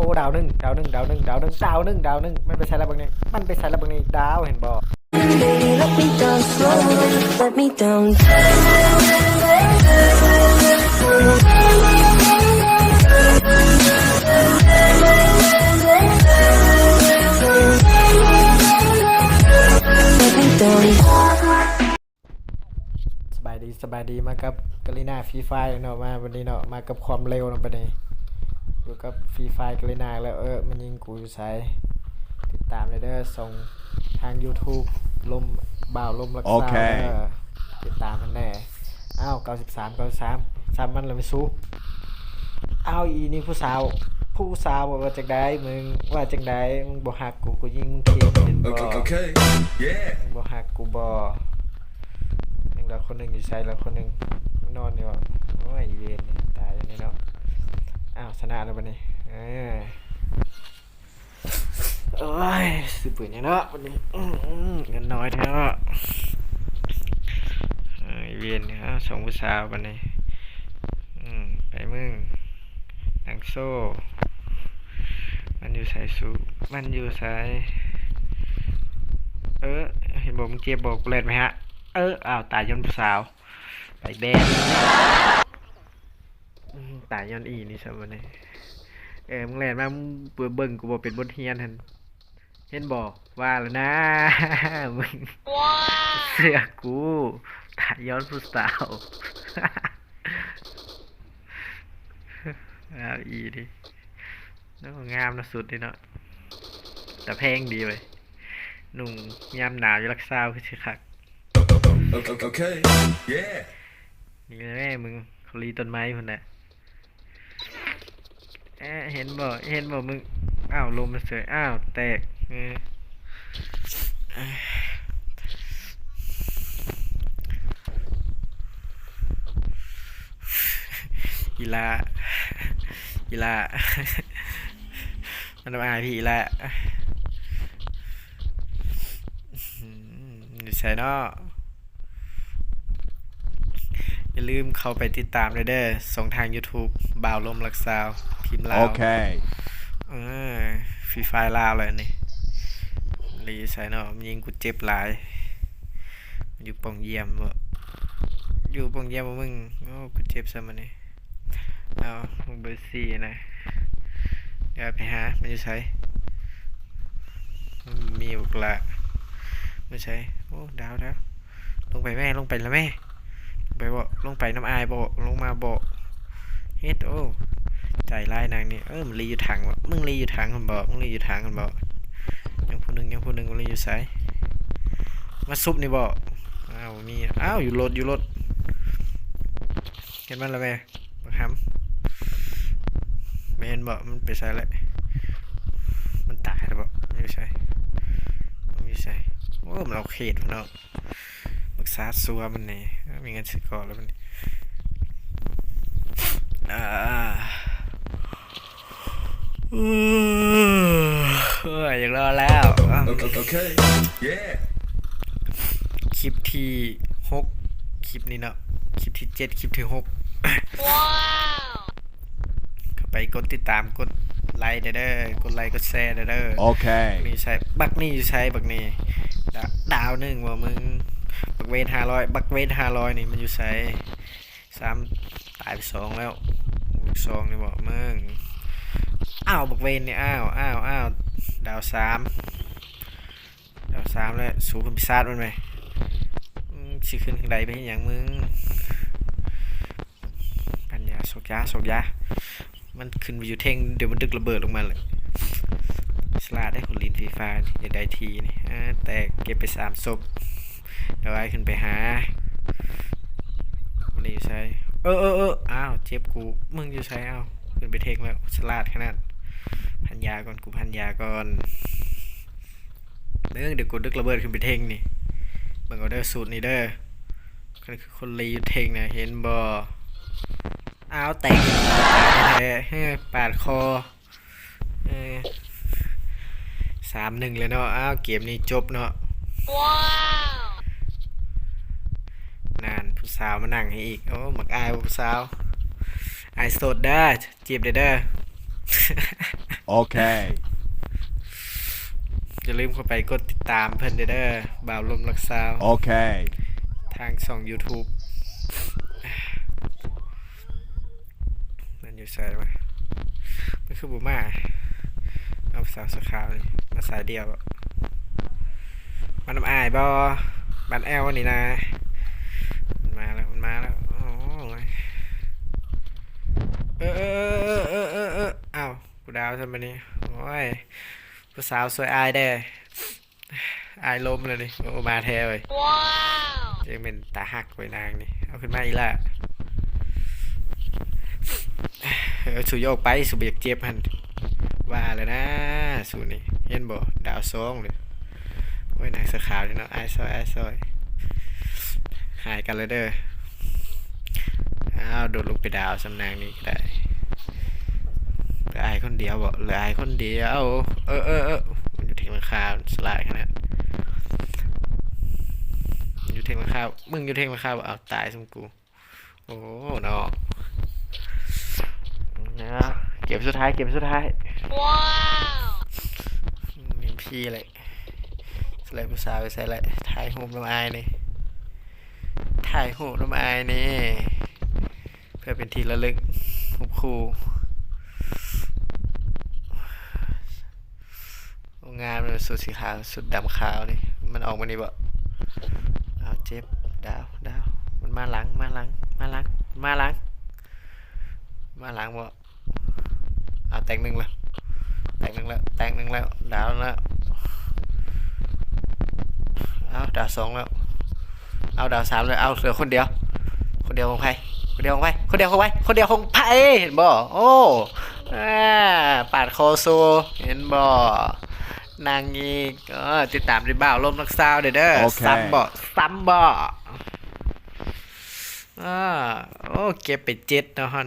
อ้ดาวหนึ่งดาวหนึ่งดาวหนึ่งดาวหนึ่งดาวหนึ่งดาวหนึ่งมันไปใช้แล้วบางนี้มันไปใช้แล้วบางนี้ดาวเห็นบ่ Baby, let me down slow. Let me down. Let me down. สบายดีสบายดีมากับกาลิน่าฟรีไฟเนาะมาวันนี้เนาะมากับความเร็วเนาะประเดี๋ย อยู่กับฟรีไฟกาลิน่าแล้วเออมันยิงกูอยู่ใช้ติดตามเลยเด้อส่งทาง YouTube ลมบ่าวลมรักษาโอเคเด้อติดตามมันแน่อ้าว93 93ซ้ำมันเลยไม่สู้อ้าวอีนี่ผู้สาวผู้สาวบอกว่าจังไดมึงว่าจังไดมึงบ่ฮักกูกูยิงมึงเทียมเห็นบ่ Okay, okay. Yeah. มึงบ่ฮักกูบ่ยังเหลือคนหนึงอยู่ใส่แล้วคนหนึงมันนอนอยู่อะโอ้ยเย็นนี่ตายอย่างนี้เนาะ อ้าวชนะแล้วบัดนี้เออโอ้ยซื้อปืนเนี่ยเนาะวันนี้เงินน้อยแท้เนาเอ้ยเวียนเนี่ยอ้าวส่งผู้สาวบัดนี้ไปมึงหนังโซ่ มันอยู่ใส่สูมันอยู่ใส่เออ เห็นบอกมึงเจ็บบอกเล่นไหมฮะ เอออ้าวตายยนผู้สาว ไปแบน ตายย้อนอีนี่สมบัติเออมึงเล่นมามึงเบื่อเบิ่งกูบอกเป็นบทเรียนหันเห็นบอกว่าแล้วนะมึงเสือกกูตายย้อนผู้สาวอ้าวอีดิแล้วก็งามนะสุดเลยเนาะแต่แพงดีเลยหนุ่มยามหนาวอยู่รักษาคือสิคัก Okay, okay. Yeah. นี่แม่มึงเขาลีต้นไม้พุ่นน่ะ เห็นบ่เห็นบ่มึง อ้าวลมมันเสยอ้าว แตกเอออีลาอีลามันมาพี่อีลาใช่เนาะ อย่าลืมเข้าไปติดตามเลยเด้อส่งทาง YouTube บ่าวลมรักษาว พิมพ์ลาว Okay. เออฟรีไฟลาวเลยนี่รีใส่เนาะมันยิงกูเจ็บหลายมันอยู่ปองเยี่ยมบ่อยู่ปองเยี่ยมบ่มึงโอ้กูเจ็บซะมันนี่เอามึงเบอร์สี่นะเดี๋ยวไปหามันอยู่ใส่มีบุกละไม่ใช่โอ้ดาวดาวลงไปแม่ลงไปแล้วแม่ ไปบ่ลงไปน้ำอายบ่ลงมาบ่เฮ็ดโอ้ใจร้ายนางนี่เออมันรีอยู่ถังบ่มึงรีอยู่ถังกันบ่มึงรีอยู่ถังกันบ่ยังผู้หนึ่งยังผู้หนึ่งมึงรีอยู่ไสมาซุบนี่บ่อ้าวมีอ้าวอยู่รถอยู่รถเห็นมันแล้วแม่บักหำไม่เห็นบ่มันไปไสแล้วมันตายแล้วบ่มันอยู่ไมันอยู่โอ้มันเอาเขตมันเนาะ ปรึกษาสัวมันนี่เอ้ามีเงินซื้อก่อนแล้วมันนี่อ่าอู้เอ้ยอยากรอแล้วอะ Okay, okay. Yeah. คลิปที่หกคลิปนี้เนาะคลิปที่เจ็ดคลิปที่หกเข้าไปกดติดตามกดไลค์เด้อเด้อกดไลค์กดแชร์เด้อเด้อ Okay. นี่ใช่บักนี่ใช้บักนี่ดาดาวหนึ่งว่ามึงบัก เวนห้าร้อยบักเวนห้าร้อยนี่มันอยู่ใช้สามตายไปสองแล้วสองนี่บอกมึงอ้าวบักเวนนี่อ้าวอ้าวอ้าวดาวสามดาวสามแล้วสูงขึ้นพิซซ่ามันไหมสิขึ้นข้างใดไปอย่างมึงปัญญาสกยาสกยามันขึ้นไปอยู่เท่งเดี๋ยวมันดึกระเบิดลงมาเลยสลาดได้คนลินฟีฟาอย่าได้ทีนี่แต่เก็บไปสามศพ เดี๋ยวไอ้ขึ้นไปหาวันนี้อยู่ใช้เออเออเอออ้าวเจ็บกู มึงอยู่ใช้อ้าวขึ้นไปเทคแล้วสลาดขนาด พันยาก่อนกูพันยาก่อนเรื่องเดี๋ยวกูดึกระเบิดขึ้นไปเทงนี่บังเอาเด้สูตรนี่เด้อก็คือคนรีอยู่เทงนะเห็นบ่อ้าวแตกแท้ปาดคอเออสามหนึ่งเลยเนาะ อ้าวเกมนี้จบเนาะ นานผู้สาวมานั่งให้อีก โอ้หมักอายผู้สาวอายโสดเด้อจีบเด้อเด้อ Okay. อย่าลืมเข้าไปกดติดตามเพิ่นเด้อเด้อบ่าวลมรักษา Okay. ทางช่อง YouTube นั่นอยู่ใส่มามันคือบุมาเอาสาวสขาวนี่มาสายเดียวอะมันน้ำอายบอบันแอลนี่นะ มันมาแล้ว มันมาแล้ว โอ้ยเออเออเออเออเออเอออ้าว กูดาวทำไมนี่โอ้ยผู้สาวสวยอายได้อายล้มเลยนี่โอ้มาแท้เลยยังเป็นตาหักไว้นางนี่ เอาขึ้นมาอีกและเออสูโยกไปสูบอยากเจ็บหันว่าแล้วนะสูนี่เห็นบ่ดาวซองเลยโอ้ยนางเสอขาวนี่เนาะไอ้ายซอยไอ้ายซอยหายกันเลยเด้ออ้าวโดดลงไปดาวสำนางนี้ก็ได้เหลื อไอ้ายคนเดียวบ่เหลือไอ้ายคนเดียว เออเออเออมันอยู่ที่ราคาสลายขนาดอยู่เทงราคามึงอยู่เทงราคาบ่เอาตายสมกู โอ้เนาะนะเก็บสุดท้ายเก็บสุดท้าย ว้าวมีพี่เลยสไลด์ผู้สาวไปใส่ลยถ่ายหูน้ำอายนี่ถ่ายหูน้ำอายนี่ เพื่อเป็นที่ระลึกหูปครู งานมันสุดสีขาวสุดดำขาวนี่มันออกมานี่บ่เอาเจ็บดาวดาวมันมาหลังมาหลังมาหลังมาหลังมาหลังบ่เอาแตงหนึ่งแล้วแตงหนึ่งแล้วแตงหนึ่งแล้วดาวแล้วเอาดาวสองแล้วเอาดาวสามแล้วเอาเหลือคนเดียว คนเดียวของใครคนเดียวของใครคนเดียวของใครคนเดียวของไผ่เห็นบ่โอ้อ่าปาดโคโซเห็นบ่ นางอีกเออติดตามในบ่าวลมนักซาวเด้อเด้อโอเคซ้ำบ่ซ้ำบ่อ่าโอ้เก็บไปเจ็ดเนาะฮะ